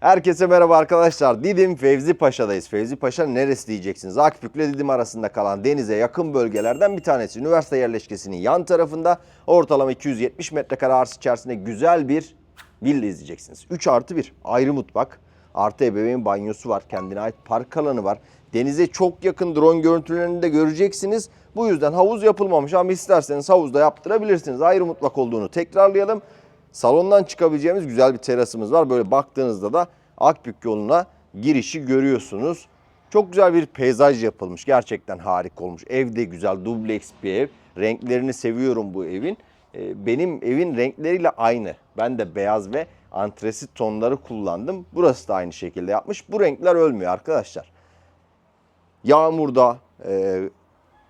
Herkese merhaba arkadaşlar. Didim Fevzi Paşa'dayız. Fevzi Paşa neresi diyeceksiniz? Akbük ile Didim arasında kalan denize yakın bölgelerden bir tanesi. Üniversite yerleşkesinin yan tarafında ortalama 270 metrekare arsa içerisinde güzel bir villa izleyeceksiniz. 3 artı 1 ayrı mutfak. Artı ebeveyn banyosu var. Kendine ait park alanı var. Denize çok yakın drone görüntülerini de göreceksiniz. Bu yüzden havuz yapılmamış ama isterseniz havuzda yaptırabilirsiniz. Ayrı mutfak olduğunu tekrarlayalım. Salondan çıkabileceğimiz güzel bir terasımız var. Böyle baktığınızda da Akbük yoluna girişi görüyorsunuz. Çok güzel bir peyzaj yapılmış. Gerçekten harika olmuş. Ev de güzel, dubleks bir ev. Renklerini seviyorum bu evin. Ee, Benim evin renkleriyle aynı. Ben de beyaz ve antresit tonları kullandım. Burası da aynı şekilde yapmış. Bu renkler ölmüyor arkadaşlar. Yağmurda, e,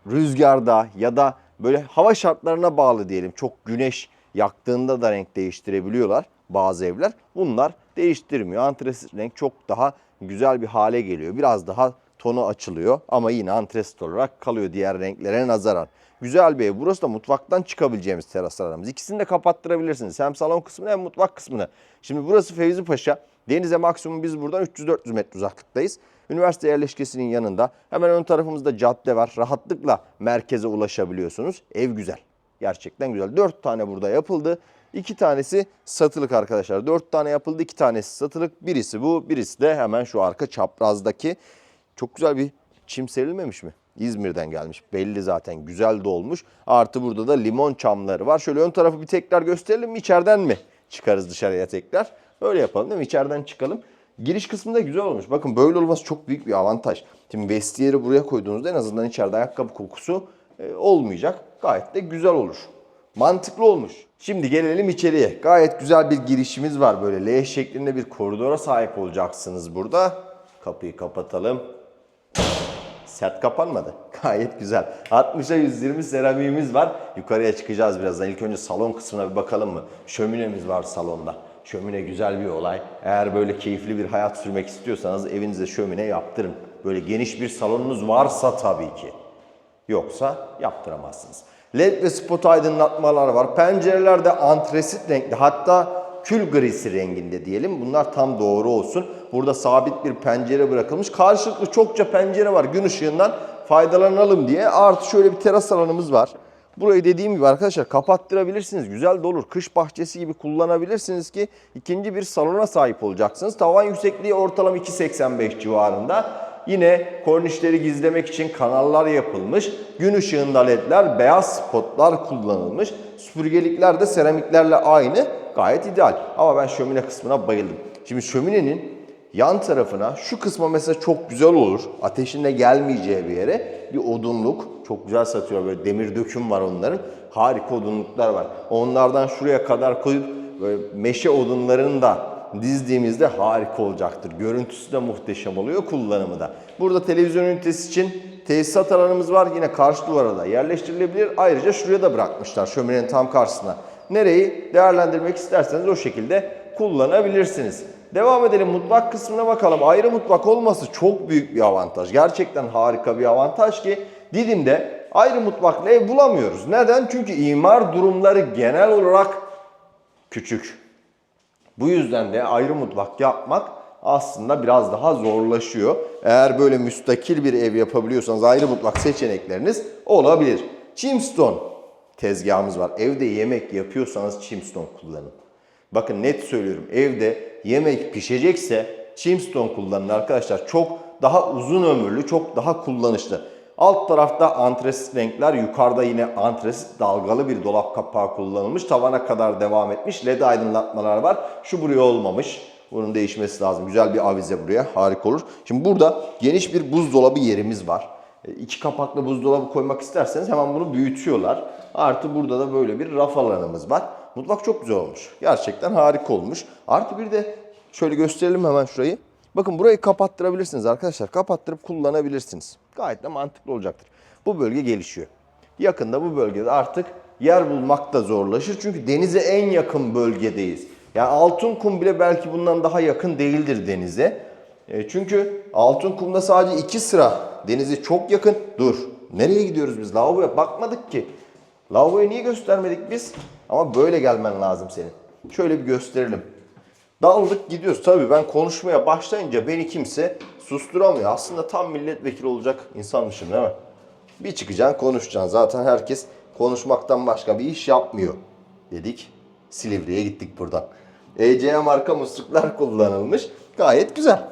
rüzgarda ya da böyle hava şartlarına bağlı diyelim. Çok güneş yaktığında da renk değiştirebiliyorlar bazı evler. Bunlar değiştirmiyor. Antresit renk çok daha güzel bir hale geliyor. Biraz daha tonu açılıyor ama yine antresit olarak kalıyor diğer renklere nazaran. Güzel bir ev. Burası da mutfaktan çıkabileceğimiz teras aramız. İkisini de kapattırabilirsiniz. Hem salon kısmını hem mutfak kısmını. Şimdi burası Fevzi Paşa. Denize maksimum biz buradan 300-400 metre uzaklıktayız. Üniversite yerleşkesinin yanında. Hemen ön tarafımızda cadde var. Rahatlıkla merkeze ulaşabiliyorsunuz. Ev güzel. Gerçekten güzel. 4 tane burada yapıldı. 2 tanesi satılık arkadaşlar. 4 tane yapıldı. 2 tanesi satılık. Birisi bu. Birisi de hemen şu arka çaprazdaki. Çok güzel bir çim serilmemiş mi? İzmir'den gelmiş. Belli zaten. Güzel de olmuş. Artı burada da limon çamları var. Şöyle ön tarafı bir tekrar gösterelim mi? İçeriden mi çıkarız dışarıya tekrar? Öyle yapalım değil mi? İçeriden çıkalım. Giriş kısmında güzel olmuş. Bakın böyle olması çok büyük bir avantaj. Şimdi vestiyeri buraya koyduğunuzda en azından içeride ayakkabı kokusu e, olmayacak. Gayet de güzel olur. Mantıklı olmuş. Şimdi gelelim içeriye. Gayet güzel bir girişimiz var. Böyle L şeklinde bir koridora sahip olacaksınız burada. Kapıyı kapatalım. Sert kapanmadı. Gayet güzel. 60'a 120 seramiğimiz var. Yukarıya çıkacağız birazdan. İlk önce salon kısmına bir bakalım mı? Şöminemiz var salonda. Şömine güzel bir olay. Eğer böyle keyifli bir hayat sürmek istiyorsanız evinize şömine yaptırın. Böyle geniş bir salonunuz varsa tabii ki. Yoksa yaptıramazsınız. LED ve spot aydınlatmalar var. Pencerelerde antresit renkli hatta kül grisi renginde diyelim. Bunlar tam doğru olsun. Burada sabit bir pencere bırakılmış. Karşılıklı çokça pencere var gün ışığından faydalanalım diye. Artı şöyle bir teras alanımız var. Burayı dediğim gibi arkadaşlar kapattırabilirsiniz. Güzel de olur. Kış bahçesi gibi kullanabilirsiniz ki ikinci bir salona sahip olacaksınız. Tavan yüksekliği ortalama 2.85 civarında. Yine kornişleri gizlemek için kanallar yapılmış. Gün ışığında ledler, beyaz spotlar kullanılmış. Süpürgelikler de seramiklerle aynı. Gayet ideal. Ama ben şömine kısmına bayıldım. Şimdi şöminenin yan tarafına şu kısma mesela çok güzel olur. Ateşin de gelmeyeceği bir yere bir odunluk. Çok güzel satıyor böyle demir döküm var onların. Harika odunluklar var. Onlardan şuraya kadar koyup böyle meşe odunlarını da dizdiğimizde harika olacaktır. Görüntüsü de muhteşem oluyor, kullanımı da. Burada televizyon ünitesi için tesisat alanımız var. Yine karşı duvara da yerleştirilebilir. Ayrıca şuraya da bırakmışlar şöminenin tam karşısına. Nereyi değerlendirmek isterseniz o şekilde kullanabilirsiniz. Devam edelim mutfak kısmına bakalım. Ayrı mutfak olması çok büyük bir avantaj. Gerçekten harika bir avantaj ki Didim'de ayrı mutfaklı ev bulamıyoruz. Neden? Çünkü imar durumları genel olarak küçük. Bu yüzden de ayrı mutfak yapmak aslında biraz daha zorlaşıyor. Eğer böyle müstakil bir ev yapabiliyorsanız ayrı mutfak seçenekleriniz olabilir. Chimstone tezgahımız var. Evde yemek yapıyorsanız Chimstone kullanın. Bakın net söylüyorum evde yemek pişecekse Chimstone kullanın arkadaşlar. Çok daha uzun ömürlü, çok daha kullanışlı. Alt tarafta antresit renkler, yukarıda yine antresit dalgalı bir dolap kapağı kullanılmış. Tavana kadar devam etmiş. LED aydınlatmalar var. Şu buraya olmamış. Bunun değişmesi lazım. Güzel bir avize buraya. Harika olur. Şimdi burada geniş bir buzdolabı yerimiz var. E, İki kapaklı buzdolabı koymak isterseniz hemen bunu büyütüyorlar. Artı burada da böyle bir raf alanımız var. Mutfak çok güzel olmuş. Gerçekten harika olmuş. Artı bir de şöyle gösterelim hemen şurayı. Bakın burayı kapattırabilirsiniz arkadaşlar. Kapattırıp kullanabilirsiniz. Gayet de mantıklı olacaktır. Bu bölge gelişiyor. Yakında bu bölgede artık yer bulmak da zorlaşır. Çünkü denize en yakın bölgedeyiz. Yani Altınkum bile belki bundan daha yakın değildir denize. E, çünkü Altınkum'da sadece iki sıra denize çok yakın. Dur. Nereye gidiyoruz biz? Lavaboya bakmadık ki. Lavaboyu niye göstermedik biz? Ama böyle gelmen lazım senin. Şöyle bir gösterelim. Daldık gidiyoruz. Tabii ben konuşmaya başlayınca beni kimse susturamıyor. Aslında tam milletvekili olacak insanmışım değil mi? Bir çıkacaksın konuşacaksın. Zaten herkes konuşmaktan başka bir iş yapmıyor dedik. Silivri'ye gittik buradan. ECE marka musluklar kullanılmış. Gayet güzel.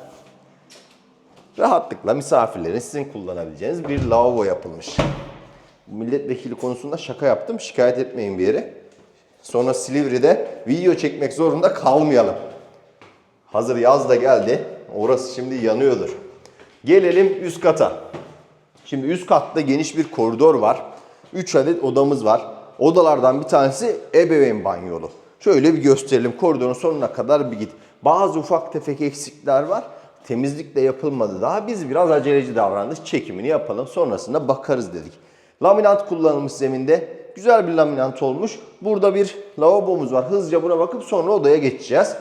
Rahatlıkla misafirlerin sizin kullanabileceğiniz bir lavabo yapılmış. Milletvekili konusunda şaka yaptım. Şikayet etmeyin bir yere. Sonra Silivri'de video çekmek zorunda kalmayalım. Hazır yaz da geldi. Orası şimdi yanıyordur. Gelelim üst kata. Şimdi üst katta geniş bir koridor var. 3 adet odamız var. Odalardan bir tanesi ebeveyn banyolu. Şöyle bir gösterelim. Koridorun sonuna kadar bir git. Bazı ufak tefek eksikler var. Temizlik de yapılmadı daha. Biz biraz aceleci davrandık. Çekimini yapalım. Sonrasında bakarız dedik. Laminat kullanılmış zeminde. Güzel bir laminat olmuş. Burada bir lavabomuz var. Hızlıca buna bakıp sonra odaya geçeceğiz.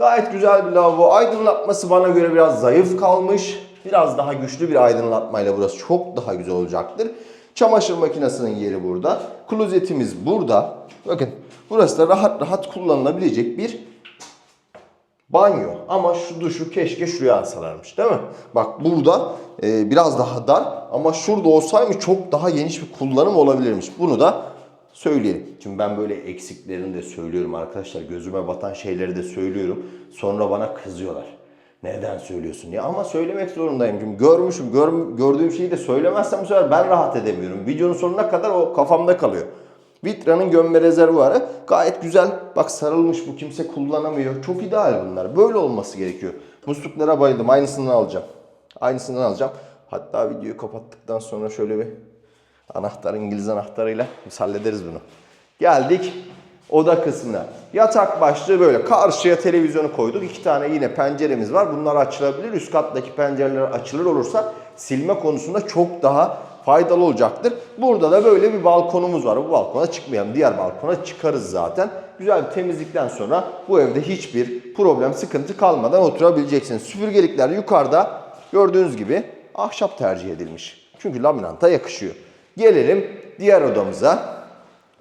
Gayet güzel bir lavabo. Aydınlatması bana göre biraz zayıf kalmış. Biraz daha güçlü bir aydınlatmayla burası çok daha güzel olacaktır. Çamaşır makinesinin yeri burada. Klozetimiz burada. Bakın burası da rahat rahat kullanılabilecek bir banyo. Ama şu duşu keşke şuraya alsalarmış değil mi? Bak burada e, biraz daha dar ama şurada olsaymış çok daha geniş bir kullanım olabilirmiş. Bunu da söyleyelim. Şimdi ben böyle eksiklerini de söylüyorum arkadaşlar. Gözüme batan şeyleri de söylüyorum. Sonra bana kızıyorlar. Neden söylüyorsun diye. Ama söylemek zorundayım. Çünkü görmüşüm, gör- gördüğüm şeyi de söylemezsem bu sefer ben rahat edemiyorum. Videonun sonuna kadar o kafamda kalıyor. Vitra'nın gömme rezervuarı gayet güzel. Bak sarılmış bu kimse kullanamıyor. Çok ideal bunlar. Böyle olması gerekiyor. Musluklara bayıldım. Aynısından alacağım. Aynısından alacağım. Hatta videoyu kapattıktan sonra şöyle bir anahtar İngiliz anahtarıyla biz hallederiz bunu. Geldik oda kısmına. Yatak başlığı böyle. Karşıya televizyonu koyduk. İki tane yine penceremiz var. Bunlar açılabilir. Üst kattaki pencereler açılır olursa silme konusunda çok daha faydalı olacaktır. Burada da böyle bir balkonumuz var. Bu balkona çıkmayalım. Diğer balkona çıkarız zaten. Güzel bir temizlikten sonra bu evde hiçbir problem, sıkıntı kalmadan oturabileceksiniz. Süpürgelikler yukarıda gördüğünüz gibi ahşap tercih edilmiş. Çünkü laminanta yakışıyor. Gelelim diğer odamıza.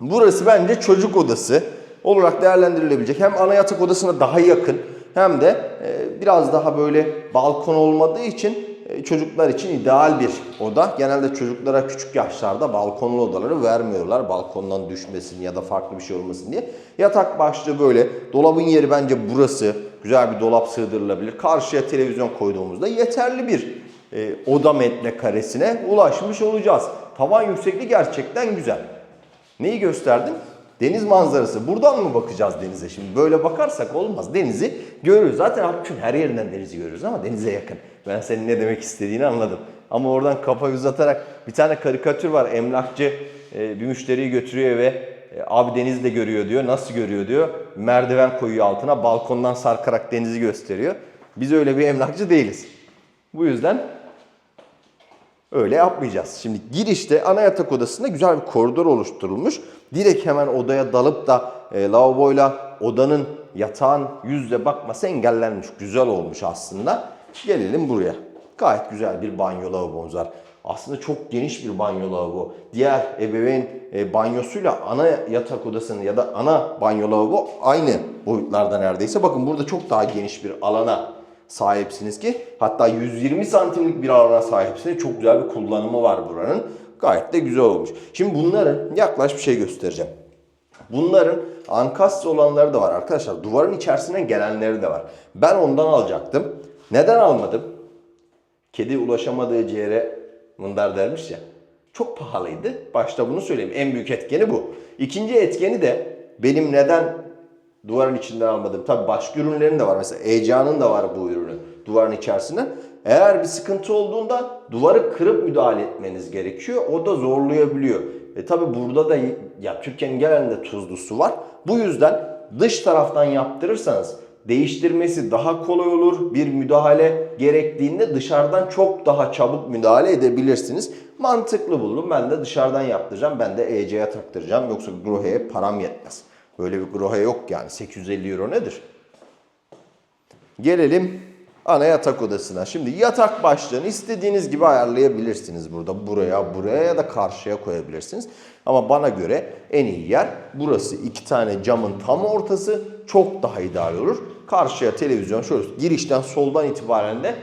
Burası bence çocuk odası olarak değerlendirilebilecek. Hem ana yatak odasına daha yakın hem de e, biraz daha böyle balkon olmadığı için e, çocuklar için ideal bir oda. Genelde çocuklara küçük yaşlarda balkonlu odaları vermiyorlar. Balkondan düşmesin ya da farklı bir şey olmasın diye. Yatak başlığı böyle. Dolabın yeri bence burası. Güzel bir dolap sığdırılabilir. Karşıya televizyon koyduğumuzda yeterli bir e, oda metrekaresine ulaşmış olacağız. Tavan yüksekliği gerçekten güzel. Neyi gösterdim? Deniz manzarası. Buradan mı bakacağız denize şimdi? Böyle bakarsak olmaz. Denizi görürüz. Zaten Akçın her yerinden denizi görürüz ama denize yakın. Ben senin ne demek istediğini anladım. Ama oradan kafa uzatarak bir tane karikatür var. Emlakçı e, bir müşteriyi götürüyor ve e, abi denizi de görüyor diyor. Nasıl görüyor diyor. Merdiven koyuyor altına. Balkondan sarkarak denizi gösteriyor. Biz öyle bir emlakçı değiliz. Bu yüzden Öyle yapmayacağız. Şimdi girişte ana yatak odasında güzel bir koridor oluşturulmuş. Direkt hemen odaya dalıp da e, lavaboyla odanın yatağın yüzle bakması engellenmiş. Güzel olmuş aslında. Gelelim buraya. Gayet güzel bir banyo lavabomuz var. Aslında çok geniş bir banyo lavabo. Diğer ebeveyn e, banyosuyla ana yatak odasının ya da ana banyo lavabo aynı boyutlarda neredeyse. Bakın burada çok daha geniş bir alana sahipsiniz ki hatta 120 santimlik bir alana sahipsiniz. Çok güzel bir kullanımı var buranın. Gayet de güzel olmuş. Şimdi bunların yaklaş bir şey göstereceğim. Bunların ankastre olanları da var arkadaşlar. Duvarın içerisinden gelenleri de var. Ben ondan alacaktım. Neden almadım? Kedi ulaşamadığı ciğere mındar dermiş ya. Çok pahalıydı. Başta bunu söyleyeyim. En büyük etkeni bu. İkinci etkeni de benim neden duvarın içinden almadım. Tabi başka ürünlerin de var. Mesela Ecea'nın da var bu ürünü duvarın içerisinde. Eğer bir sıkıntı olduğunda duvarı kırıp müdahale etmeniz gerekiyor. O da zorlayabiliyor. E tabi burada da ya Türkiye'nin genelinde tuzlu su var. Bu yüzden dış taraftan yaptırırsanız değiştirmesi daha kolay olur. Bir müdahale gerektiğinde dışarıdan çok daha çabuk müdahale edebilirsiniz. Mantıklı buldum. Ben de dışarıdan yaptıracağım. Ben de EC'ye taktıracağım. Yoksa Grohe'ye param yetmez. Böyle bir Grohe yok yani. 850 euro nedir? Gelelim ana yatak odasına. Şimdi yatak başlığını istediğiniz gibi ayarlayabilirsiniz burada. Buraya, buraya ya da karşıya koyabilirsiniz. Ama bana göre en iyi yer burası. İki tane camın tam ortası çok daha ideal olur. Karşıya televizyon şöyle girişten soldan itibaren de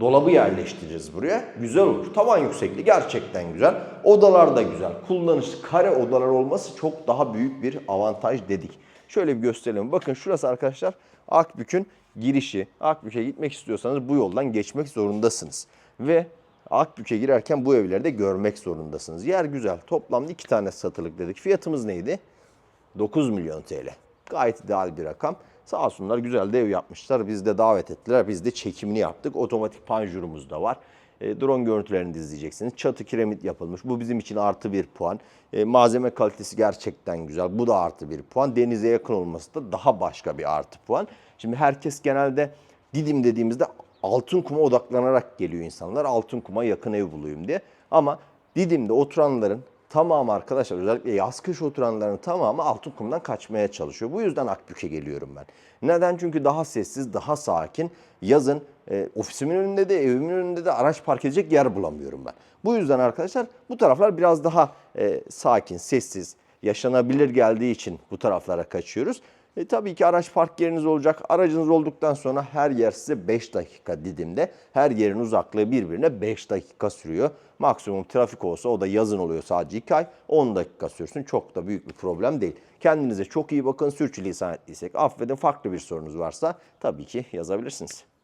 dolabı yerleştireceğiz buraya. Güzel olur. Tavan yüksekliği gerçekten güzel. Odalar da güzel. Kullanışlı kare odalar olması çok daha büyük bir avantaj dedik. Şöyle bir gösterelim. Bakın şurası arkadaşlar Akbük'ün girişi. Akbük'e gitmek istiyorsanız bu yoldan geçmek zorundasınız. Ve Akbük'e girerken bu evleri de görmek zorundasınız. Yer güzel. Toplamda iki tane satılık dedik. Fiyatımız neydi? 9 milyon TL. Gayet ideal bir rakam. Sağ olsunlar güzel de ev yapmışlar. Biz de davet ettiler. Biz de çekimini yaptık. Otomatik panjurumuz da var. E, drone görüntülerini de izleyeceksiniz. Çatı kiremit yapılmış. Bu bizim için artı bir puan. E, malzeme kalitesi gerçekten güzel. Bu da artı bir puan. Denize yakın olması da daha başka bir artı puan. Şimdi herkes genelde Didim dediğimizde altın kuma odaklanarak geliyor insanlar. Altın kuma yakın ev bulayım diye. Ama Didim'de oturanların tamamı arkadaşlar özellikle yaz kış oturanların tamamı altın kumdan kaçmaya çalışıyor. Bu yüzden Akbük'e geliyorum ben. Neden? Çünkü daha sessiz, daha sakin. Yazın e, ofisimin önünde de evimin önünde de araç park edecek yer bulamıyorum ben. Bu yüzden arkadaşlar bu taraflar biraz daha e, sakin, sessiz, yaşanabilir geldiği için bu taraflara kaçıyoruz. E, tabii ki araç park yeriniz olacak. Aracınız olduktan sonra her yer size 5 dakika Didim'de. Her yerin uzaklığı birbirine 5 dakika sürüyor. Maksimum trafik olsa o da yazın oluyor sadece 2 ay. 10 dakika sürsün. Çok da büyük bir problem değil. Kendinize çok iyi bakın. Sürçülisan ettiysek affedin. Farklı bir sorunuz varsa tabii ki yazabilirsiniz.